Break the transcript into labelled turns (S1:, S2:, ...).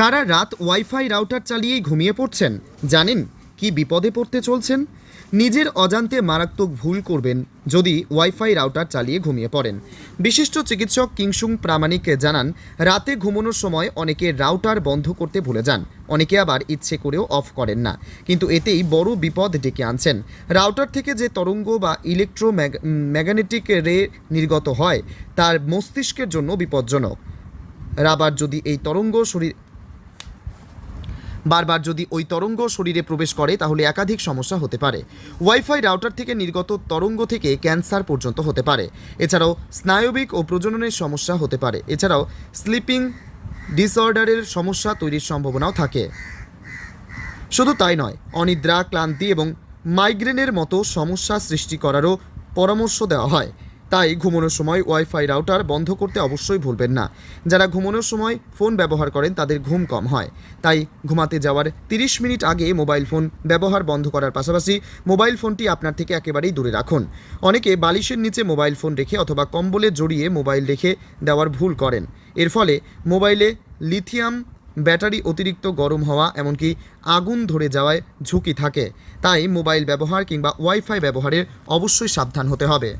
S1: সারা রাত wifi router চালিয়েই ঘুমিয়ে পড়ছেন। জানেন কি বিপদে পড়তে চলছেন? নিজের অজান্তে মারাত্মক ভুল করবেন যদি ওয়াইফাই রাউটার চালিয়ে ঘুমিয়ে পড়েন। বিশিষ্ট চিকিৎসক কিংসুং প্রামাণিক জানান, রাতে ঘুমানোর সময় অনেকে রাউটার বন্ধ করতে ভুলে যান, অনেকে আবার ইচ্ছে করেও অফ করেন না। কিন্তু এতেই বড় বিপদ ডেকে আনছেন। রাউটার থেকে যে তরঙ্গ বা ইলেকট্রো ম্যাগনেটিক রে নির্গত হয়, তার মস্তিষ্কের জন্য বিপজ্জনক। রাবার যদি এই তরঙ্গ শরীর বারবার যদি ওই তরঙ্গ শরীরে প্রবেশ করে, তাহলে একাধিক সমস্যা হতে পারে। ওয়াইফাই রাউটার থেকে নির্গত তরঙ্গ থেকে ক্যান্সার পর্যন্ত হতে পারে। এছাড়াও স্নায়বিক ও প্রজননের সমস্যা হতে পারে। এছাড়াও স্লিপিং ডিসঅর্ডারের সমস্যা তৈরির সম্ভাবনাও থাকে। শুধু তাই নয়, অনিদ্রা, ক্লান্তি এবং মাইগ্রেনের মতো সমস্যা সৃষ্টি করারও পরামর্শ দেওয়া হয়। তাই ঘুমানোর সময় ওয়াইফাই রাউটার বন্ধ করতে অবশ্যই ভুলবেন না। যারা ঘুমানোর সময় ফোন ব্যবহার করেন, তাদের ঘুম কম হয়। তাই ঘুমাতে যাওয়ার তিরিশ মিনিট আগে মোবাইল ফোন ব্যবহার বন্ধ করার পাশাপাশি মোবাইল ফোনটি আপনার থেকে একেবারেই দূরে রাখুন। অনেকে বালিশের নিচে মোবাইল ফোন রেখে অথবা কম্বলে জড়িয়ে মোবাইল রেখে দেওয়ার ভুল করেন। এর ফলে মোবাইলে লিথিয়াম ব্যাটারি অতিরিক্ত গরম হওয়া, এমনকি আগুন ধরে যাওয়ায় ঝুঁকি থাকে। তাই মোবাইল ব্যবহার কিংবা ওয়াইফাই ব্যবহারের অবশ্যই সাবধান হতে হবে।